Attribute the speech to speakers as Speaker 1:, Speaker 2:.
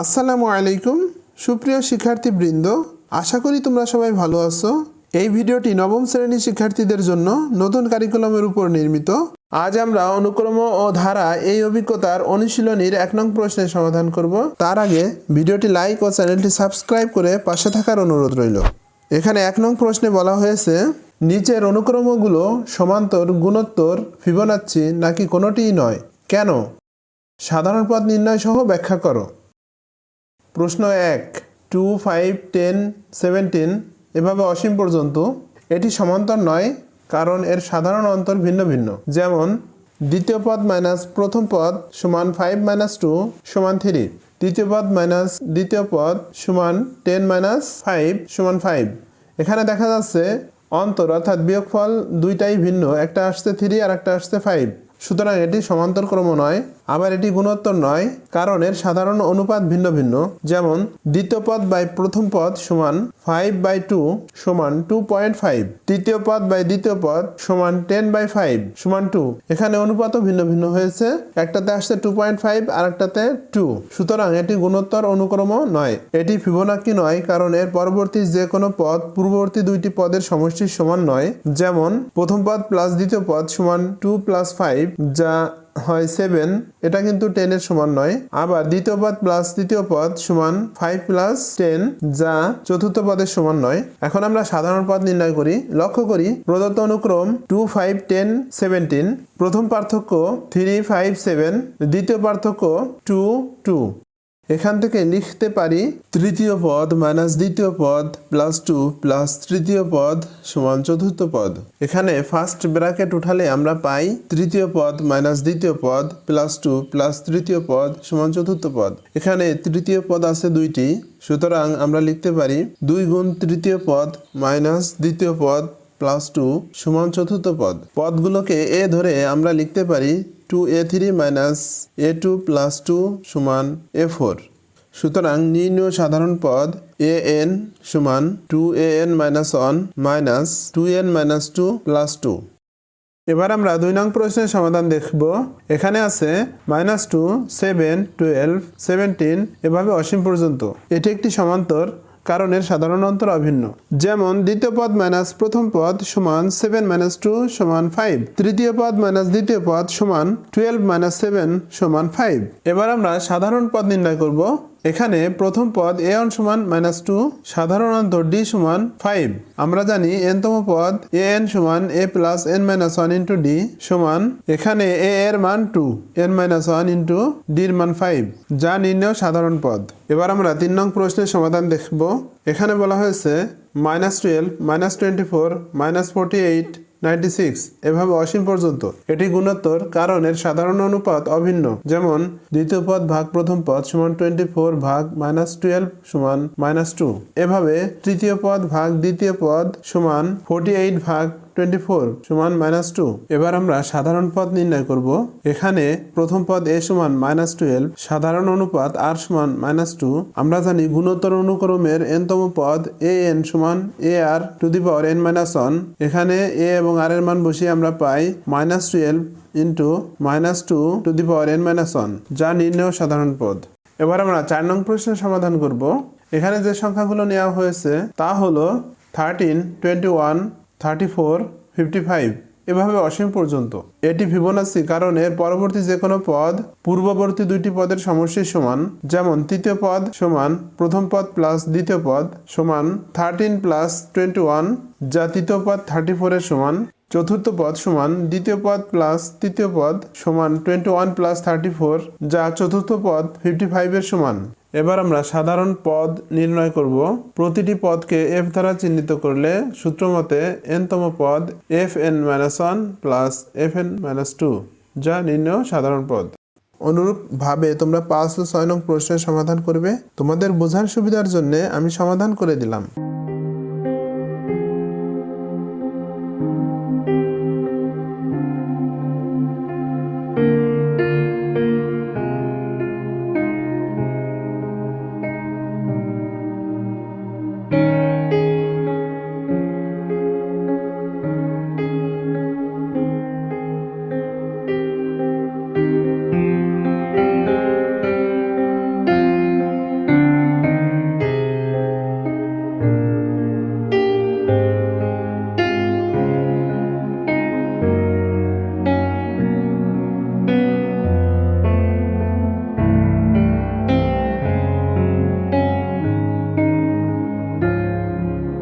Speaker 1: আসসালামু আলাইকুম, সুপ্রিয় শিক্ষার্থীবৃন্দ। আশা করি তোমরা সবাই ভালো আছো। এই ভিডিওটি নবম শ্রেণির শিক্ষার্থীদের জন্য নতুন কারিকুলামের উপর নির্মিত। আজ আমরা অনুক্রম ও ধারা এই অভিজ্ঞতার অনুশীলনীর এক নং প্রশ্নের সমাধান করব। তার আগে ভিডিওটি লাইক ও চ্যানেলটি সাবস্ক্রাইব করে পাশে থাকার অনুরোধ রইল। এখানে এক নং প্রশ্নে বলা হয়েছে, নিচের অনুক্রমগুলো সমান্তর, গুণোত্তর, ফিবোনাচ্ছি নাকি কোনোটিই নয়? কেন? সাধারণ পথ নির্ণয় সহ ব্যাখ্যা করো। প্রশ্ন এক টু ফাইভ টেন সেভেন্টিন এভাবে অসীম পর্যন্ত, এটি সমান্তর নয়, কারণ এর সাধারণ অন্তর ভিন্ন ভিন্ন। যেমন, দ্বিতীয় পদ মাইনাস প্রথম পদ সমান ফাইভ মাইনাস টু সমান থ্রি তৃতীয় পদ মাইনাস দ্বিতীয় পদ সমান টেন মাইনাস ফাইভ সমান ফাইভ এখানে দেখা যাচ্ছে, অন্তর অর্থাৎ বিয়োগফল দুইটাই ভিন্ন, একটা আসছে থ্রি আর একটা আসছে ফাইভ সুতরাং এটি সমান্তর ক্রম নয় আবার এটি গুণোত্তর নয়, কারণ এর সাধারণ অনুপাত ভিন্ন ভিন্ন। যেমন, দ্বিতীয় পদ বাই প্রথম পদ সমান ফাইভ বাই টু সমান টু পয়েন্ট ফাইভ তৃতীয় পদ বাই দ্বিতীয় পদ সমান টেন বাই ফাইভ সমান টু এখানে অনুপাতও ভিন্ন ভিন্ন হয়েছে, একটাতে আসছে টু পয়েন্ট ফাইভ আর একটাতে টু সুতরাং এটি গুণোত্তর অনুক্রম নয়। এটি ফিবোনাক্কি নয়, কারণ এর পরবর্তী যে কোনো পদ পূর্ববর্তী দুইটি পদের সমষ্টির সমান নয়। যেমন, প্রথম পদ প্লাস দ্বিতীয় পদ সমান টু প্লাস ফাইভ যা হয় সেভেন এটা কিন্তু টেনের সমান নয়। আবার দ্বিতীয় পদ প্লাস তৃতীয় পদ সমান ফাইভ প্লাস টেন যা চতুর্থ পদের সমান নয়। এখন আমরা সাধারণ পদ নির্ণয় করি। লক্ষ্য করি, প্রদত্ত অনুক্রম টু ফাইভ টেন সেভেন্টিন প্রথম পার্থক্য থ্রি ফাইভ সেভেন দ্বিতীয় পার্থক্য টু টু এখান থেকে লিখতে পারি তৃতীয় পদ মাইনাস দ্বিতীয় পদ প্লাস টু প্লাস তৃতীয় পদ সমান চতুর্থ পদ। এখানে ফার্স্ট ব্র্যাকেট উঠালে আমরা পাই তৃতীয় পদ মাইনাস দ্বিতীয় পদ প্লাস টু প্লাস তৃতীয় পদ সমান চতুর্থ পদ। এখানে তৃতীয় পদ আছে দুইটি, সুতরাং আমরা লিখতে পারি দুই গুণ তৃতীয় পদ মাইনাস দ্বিতীয় পদ প্লাস টু সমান চতুর্থ পদ। পদগুলোকে এ ধরে আমরা লিখতে পারি two A three minus A two plus two সমান এ ফোর সুতরাং নির্ণয় সাধারণ পদ এ এন সমান two A N minus one minus two N minus two plus two এবার আমরা দুই নং প্রশ্নের সমাধান দেখব। এখানে আছে minus two seven twelve seventeen এভাবে অসীম পর্যন্ত। এটি একটি সমান্তর। কারণ এর সাধারণ অন্তর অভিন্ন। যেমন, দ্বিতীয় পদ মাইনাস প্রথম পদ সমান সেভেন মাইনাস টু সমান ফাইভ তৃতীয় পদ মাইনাস দ্বিতীয় পদ সমান টুয়েলভ মাইনাস সেভেন সমান ফাইভ এবার আমরা সাধারণ পদ নির্ণয় করব। এখানে প্রথম পদ এ ওয়ান সমান মাইনাস টু সাধারণ অন্তর ডি সমান ফাইভ আমরা জানি এনতম পদ এ এন সমান A plus N minus one into D সমান এখানে এ এর মান two N minus one into ডির মান ফাইভ যা নির্ণয় সাধারণ পদ। এবার আমরা তিন নং প্রশ্নের সমাধান দেখব। এখানে বলা হয়েছে minus twelve minus twenty four minus forty eight ninety six এভাবে অসীম পর্যন্ত। এটি গুণোত্তর কারণ এর সাধারণ অনুপাত অভিন্ন। যেমন, দ্বিতীয় পদ ভাগ প্রথম পদ সমান টোয়েন্টি ফোর ভাগ মাইনাস টুয়েলভ সমান মাইনাস টু এভাবে তৃতীয় পদ ভাগ দ্বিতীয় পদ সমান ফোরটি এইট ভাগ টোয়েন্টি ফোর সমান মাইনাস টু এবার আমরা সাধারণ পদ নির্ণয় করব। এখানে প্রথম পদ এ সমান মাইনাস টুয়েলভ সাধারণ অনুপাত আর সমান মাইনাস টু আমরা জানি গুণোত্তর অনুক্রমের এনতম পদ এ এন সমান A R to the power N minus one এখানে এ এবং আর এর মান বসিয়ে আমরা পাই minus twelve into minus two to the power N minus one যা নির্ণয় সাধারণ পদ। এবার আমরা চার নং প্রশ্নের সমাধান করব। এখানে যে সংখ্যাগুলো নেওয়া হয়েছে তা হলো thirteen twenty one thirty four fifty five এভাবে অসীম পর্যন্ত। এটি ফিবোনাসি কারণ এর পরবর্তী যে কোনো পদ পূর্ববর্তী দুইটি পদের সমষ্টির সমান, যেমন তৃতীয় পদ সমান প্রথম পদ প্লাস দ্বিতীয় পদ সমান থার্টিন প্লাস টোয়েন্টি ওয়ান যা তৃতীয় পদ থার্টি ফোরের সমান, চতুর্থ পদ সমান দ্বিতীয় পদ প্লাস তৃতীয় পদ সমান twenty one plus thirty four যা চতুর্থ পদ ফিফটি ফাইভের সমান। এবার আমরা সাধারণ পদ নির্ণয় করব। প্রতিটি পদকে এফ দ্বারা চিহ্নিত করলে সূত্র মতে এনতম পদ F N minus one plus F N minus two যা নির্ণয় সাধারণ পদ। অনুরূপভাবে তোমরা পাঁচ ও ছয় নং প্রশ্নের সমাধান করবে। তোমাদের বোঝার সুবিধার জন্য আমি সমাধান করে দিলাম।